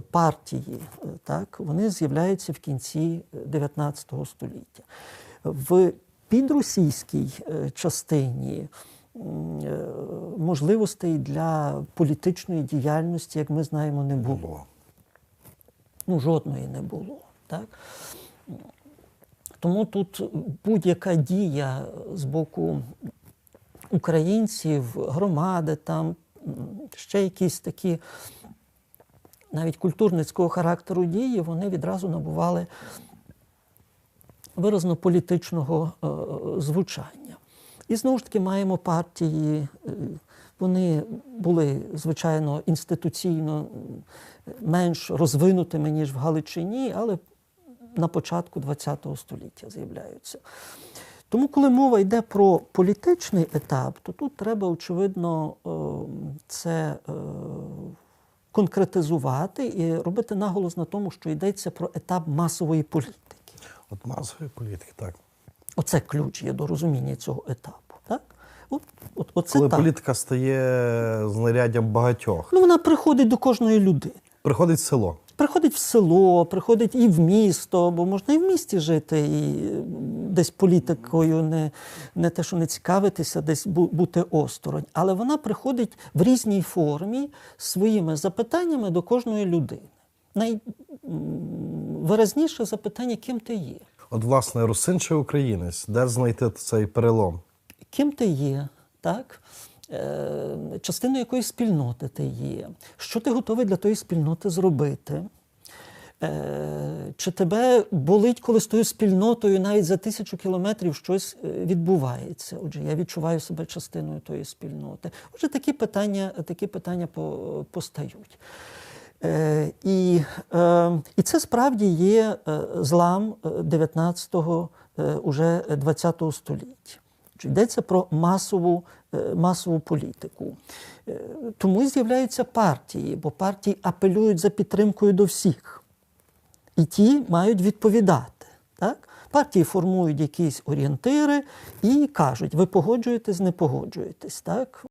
партії, е, так, вони з'являються в кінці 19 століття. В підросійській е, частині е, можливостей для політичної діяльності, як ми знаємо, не було. Ну, жодної не було. Так? Тому тут будь-яка дія з боку українців, громади, там ще якісь такі навіть культурницького характеру дії, вони відразу набували виразно політичного е, звучання. І знову ж таки маємо партії, е, вони були, звичайно, інституційно менш розвинутими, ніж в Галичині, але на початку ХХ століття з'являються. Тому, коли мова йде про політичний етап, то тут треба, очевидно, е, це е, конкретизувати і робити наголос на тому, що йдеться про етап масової політики. От масової політики, так. Оце ключ є до розуміння цього етапу. Так? От, от, оце Коли так. політика стає знаряддям багатьох, Ну, вона приходить до кожної людини. приходить в село. Приходить в село, приходить і в місто, бо можна і в місті жити, і десь політикою не, не те, що не цікавитися, десь бути осторонь. Але вона приходить в різній формі своїми запитаннями до кожної людини. Найвиразніше запитання, ким ти є. От, власне, русин чи українець, де знайти цей перелом? ким ти є, так? Е, частиною якоїсь спільноти ти є, що ти готовий для тої спільноти зробити. Е, чи тебе болить, коли з тою спільнотою навіть за тисячу кілометрів щось е, відбувається? Отже, я відчуваю себе частиною тої спільноти. Отже, такі питання, такі питання постають. І, і це справді є злам 19-го, е, уже 20-го століття. Йдеться про масову, е, масову політику. Е, Тому і з'являються партії, бо партії апелюють за підтримкою до всіх. І ті мають відповідати. Так? Партії формують якісь орієнтири і кажуть, ви погоджуєтесь, не погоджуєтесь. Так?